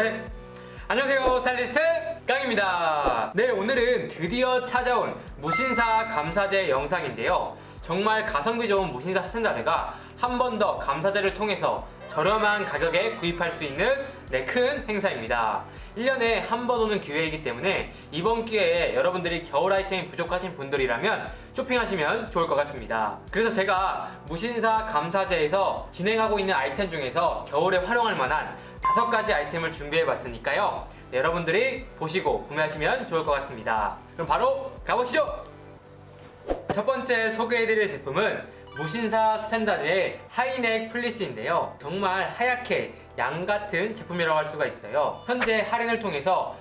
네. 안녕하세요. 스타일리스트 깡입니다. 네, 오늘은 드디어 찾아온 무신사 감사제 영상인데요. 정말 가성비 좋은 무신사 스탠다드가 한 번 더 감사제를 통해서 저렴한 가격에 구입할 수 있는 네, 큰 행사입니다. 1년에 한 번 오는 기회이기 때문에 이번 기회에 여러분들이 겨울 아이템이 부족하신 분들이라면 쇼핑하시면 좋을 것 같습니다. 그래서 제가 무신사 감사제에서 진행하고 있는 아이템 중에서 겨울에 활용할 만한 다섯 가지 아이템을 준비해 봤으니까요. 네, 여러분들이 보시고 구매하시면 좋을 것 같습니다. 그럼 바로 가보시죠! 첫 번째 소개해드릴 제품은 무신사 스탠다드의 하이넥 플리스인데요. 정말 하얗게 양 같은 제품이라고 할 수가 있어요. 현재 할인을 통해서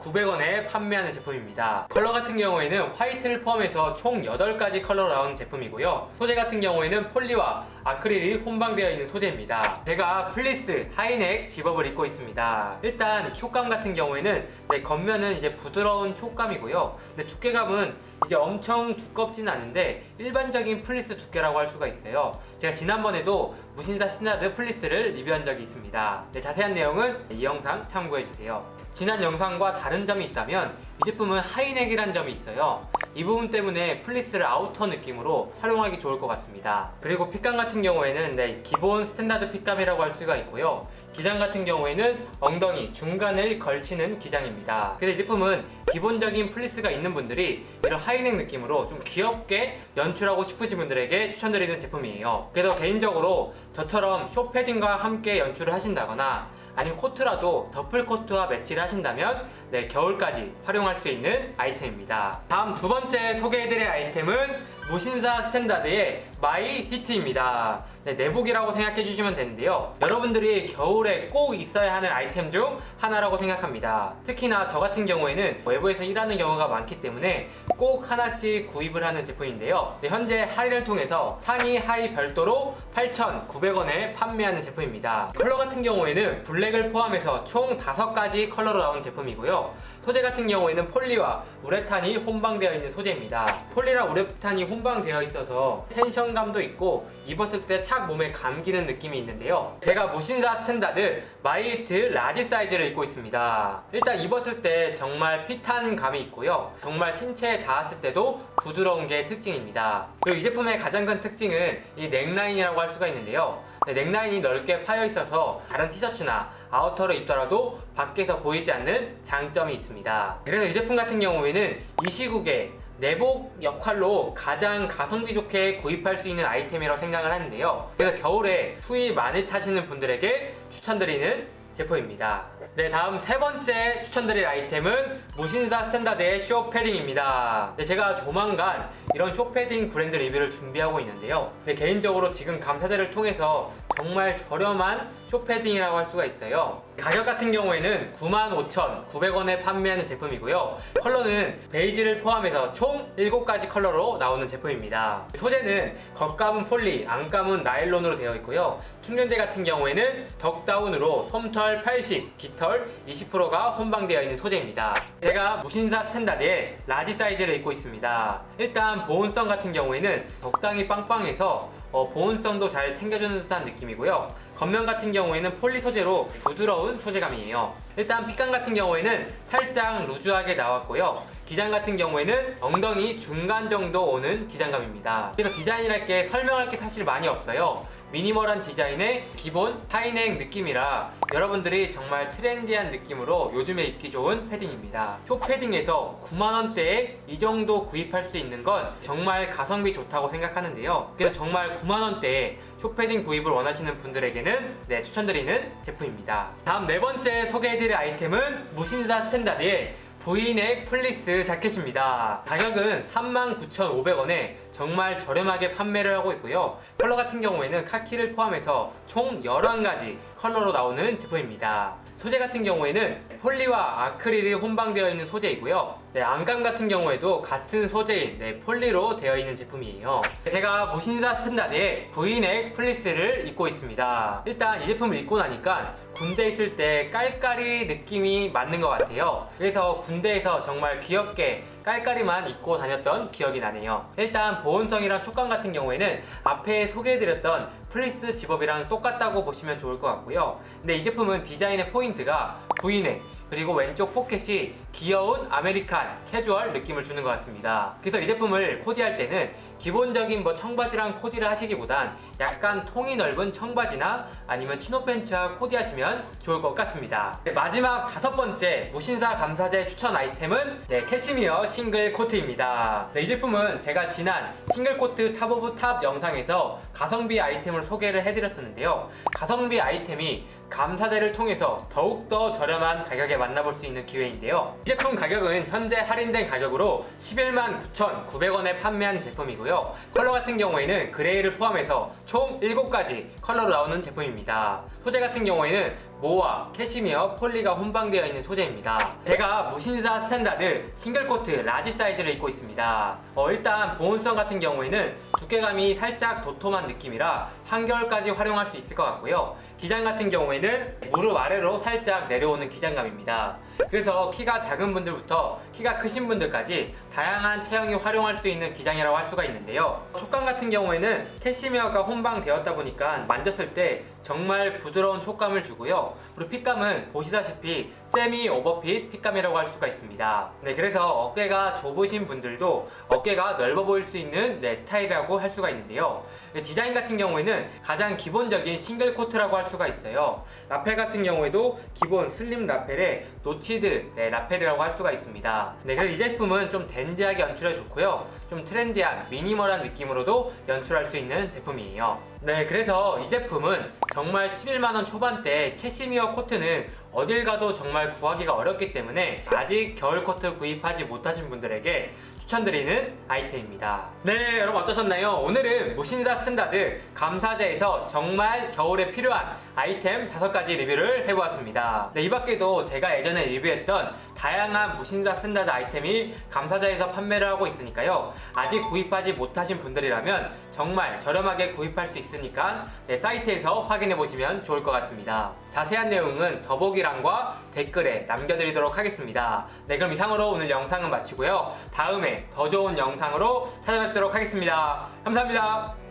39,900원에 판매하는 제품입니다. 컬러 같은 경우에는 화이트를 포함해서 총 8가지 컬러로 나오는 제품이고요. 소재 같은 경우에는 폴리와 아크릴이 혼방되어 있는 소재입니다. 제가 플리스 하이넥 집업을 입고 있습니다. 일단 촉감 같은 경우에는 네, 겉면은 이제 부드러운 촉감이고요. 근데 두께감은 이제 엄청 두껍진 않은데 일반적인 플리스 두께라고 할 수가 있어요. 제가 지난번에도 무신사 스나드 플리스를 리뷰한 적이 있습니다. 네, 자세한 내용은 이 영상 참고해주세요. 지난 영상과 다른 점이 있다면 이 제품은 하이넥이란 점이 있어요. 이 부분 때문에 플리스를 아우터 느낌으로 활용하기 좋을 것 같습니다. 그리고 핏감 같은 경우에는 네, 기본 스탠다드 핏감이라고 할 수가 있고요. 기장 같은 경우에는 엉덩이 중간을 걸치는 기장입니다. 그래서 이 제품은 기본적인 플리스가 있는 분들이 이런 하이넥 느낌으로 좀 귀엽게 연출하고 싶으신 분들에게 추천드리는 제품이에요. 그래서 개인적으로 저처럼 쇼 패딩과 함께 연출을 하신다거나 아니면 코트라도 더플 코트와 매치를 하신다면 네, 겨울까지 활용할 수 있는 아이템입니다. 다음 두 번째 소개해드릴 아이템은 무신사 스탠다드의 마이 히트입니다. 네, 내복이라고 생각해 주시면 되는데요. 여러분들이 겨울에 꼭 있어야 하는 아이템 중 하나라고 생각합니다. 특히나 저 같은 경우에는 외부에서 일하는 경우가 많기 때문에 꼭 하나씩 구입을 하는 제품인데요. 네, 현재 할인을 통해서 상의 하의 별도로 8,900원에 판매하는 제품입니다. 컬러 같은 경우에는 블랙을 포함해서 총 5가지 컬러로 나온 제품이고요. 소재 같은 경우에는 폴리와 우레탄이 혼방되어 있는 소재입니다. 폴리랑 우레탄이 혼방되어 있어서 텐션감도 있고 입었을 때 착 몸에 감기는 느낌이 있는데요. 제가 무신사 스탠다드 마이히트 라지 사이즈를 입고 있습니다. 일단 입었을 때 정말 핏한 감이 있고요. 정말 신체에 닿았을 때도 부드러운 게 특징입니다. 그리고 이 제품의 가장 큰 특징은 이 넥라인이라고 할 수가 있는데요. 네, 넥라인이 넓게 파여 있어서 다른 티셔츠나 아우터를 입더라도 밖에서 보이지 않는 장점이 있습니다. 그래서 이 제품 같은 경우에는 이 시국에 내복 역할로 가장 가성비 좋게 구입할 수 있는 아이템이라고 생각을 하는데요. 그래서 겨울에 추위 많이 타시는 분들에게 추천드리는 제품입니다. 네, 다음 세 번째 추천드릴 아이템은 무신사 스탠다드의 쇼 패딩입니다. 네, 제가 조만간 이런 쇼 패딩 브랜드 리뷰를 준비하고 있는데요. 네, 개인적으로 지금 감사제를 통해서 정말 저렴한 쇼 패딩이라고 할 수가 있어요. 가격 같은 경우에는 95,900원에 판매하는 제품이고요. 컬러는 베이지를 포함해서 총 7가지 컬러로 나오는 제품입니다. 소재는 겉감은 폴리, 안감은 나일론으로 되어 있고요. 충전재 같은 경우에는 덕다운으로 솜털 80, 깃털 20%가 혼방되어 있는 소재입니다. 제가 무신사 스탠다드의 라지 사이즈를 입고 있습니다. 일단 보온성 같은 경우에는 적당히 빵빵해서 어, 보온성도 잘 챙겨주는 듯한 느낌이고요. 겉면 같은 경우에는 폴리 소재로 부드러운 소재감이에요. 일단 핏감 같은 경우에는 살짝 루즈하게 나왔고요. 기장 같은 경우에는 엉덩이 중간 정도 오는 기장감입니다. 그래서 디자인이랄 게 설명할 게 사실 많이 없어요. 미니멀한 디자인의 기본 하이넥 느낌이라 여러분들이 정말 트렌디한 느낌으로 요즘에 입기 좋은 패딩입니다. 쇼 패딩에서 9만원대에 이 정도 구입할 수 있는 건 정말 가성비 좋다고 생각하는데요. 그래서 정말 9만원대에 쇼 패딩 구입을 원하시는 분들에게는 네, 추천드리는 제품입니다. 다음 네 번째 소개해드릴 아이템은 무신사 스탠다드의 V넥 플리스 자켓입니다. 가격은 39,500원에 정말 저렴하게 판매를 하고 있고요. 컬러 같은 경우에는 카키를 포함해서 총 11가지 컬러로 나오는 제품입니다. 소재 같은 경우에는 폴리와 아크릴이 혼방되어 있는 소재이고요. 네, 안감 같은 경우에도 같은 소재인 네, 폴리로 되어 있는 제품이에요. 제가 무신사 스탠다드의 V넥 플리스를 입고 있습니다. 일단 이 제품을 입고 나니까 군대 있을 때 깔깔이 느낌이 맞는 것 같아요. 그래서 군대에서 정말 귀엽게 깔깔이만 입고 다녔던 기억이 나네요. 일단 보온성이랑 촉감 같은 경우에는 앞에 소개해드렸던 플리스 집업이랑 똑같다고 보시면 좋을 것 같고요. 근데 이 제품은 디자인의 포인트가 V넥 그리고 왼쪽 포켓이 귀여운 아메리칸 캐주얼 느낌을 주는 것 같습니다. 그래서 이 제품을 코디할 때는 기본적인 뭐 청바지랑 코디를 하시기보단 약간 통이 넓은 청바지나 아니면 치노 팬츠와 코디하시면 좋을 것 같습니다. 네, 마지막 다섯 번째 무신사 감사제 추천 아이템은 네, 캐시미어 싱글 코트입니다. 네, 이 제품은 제가 지난 싱글 코트 탑 오브 탑 영상에서 가성비 아이템을 소개를 해드렸었는데요. 가성비 아이템이 감사제를 통해서 더욱더 저렴한 가격에 만나볼 수 있는 기회인데요. 이 제품 가격은 현재 할인된 가격으로 11만 9,900원에 판매하는 제품이고요. 컬러 같은 경우에는 그레이를 포함해서 총 7가지 컬러로 나오는 제품입니다. 소재 같은 경우에는 모와 캐시미어, 폴리가 혼방되어 있는 소재입니다. 제가 무신사 스탠다드 싱글코트 라지 사이즈를 입고 있습니다. 어, 일단 보온성 같은 경우에는 두께감이 살짝 도톰한 느낌이라 한겨울까지 활용할 수 있을 것 같고요. 기장 같은 경우에는 무릎 아래로 살짝 내려오는 기장감입니다. 그래서 키가 작은 분들부터 키가 크신 분들까지 다양한 체형이 활용할 수 있는 기장이라고 할 수가 있는데요. 촉감 같은 경우에는 캐시미어가 혼방되었다 보니까 만졌을 때 정말 부드러운 촉감을 주고요. 그리고 핏감은 보시다시피 세미 오버핏 핏감이라고 할 수가 있습니다. 네, 그래서 어깨가 좁으신 분들도 어깨가 넓어 보일 수 있는 네, 스타일이라고 할 수가 있는데요. 네, 디자인 같은 경우에는 가장 기본적인 싱글 코트라고 할 수가 있어요. 라펠 같은 경우에도 기본 슬림 라펠에 노치 드 네, 라펠이라고 할 수가 있습니다. 네, 그래서 이 제품은 좀 댄디하게 연출해 좋고요. 좀 트렌디한 미니멀한 느낌으로도 연출할 수 있는 제품이에요. 네, 그래서 이 제품은 정말 11만원 초반대 캐시미어 코트는 어딜 가도 정말 구하기가 어렵기 때문에 아직 겨울 코트 구입하지 못하신 분들에게 추천드리는 아이템입니다. 네, 여러분 어떠셨나요? 오늘은 무신사 스탠다드 감사제에서 정말 겨울에 필요한 아이템 5가지 리뷰를 해보았습니다. 네, 이 밖에도 제가 예전에 리뷰했던 다양한 무신사 스탠다드 아이템이 감사제에서 판매를 하고 있으니까요. 아직 구입하지 못하신 분들이라면 정말 저렴하게 구입할 수 있으니까 네, 사이트에서 확인해 보시면 좋을 것 같습니다. 자세한 내용은 더보기란과 댓글에 남겨드리도록 하겠습니다. 네, 그럼 이상으로 오늘 영상은 마치고요. 다음에 더 좋은 영상으로 찾아뵙도록 하겠습니다. 감사합니다.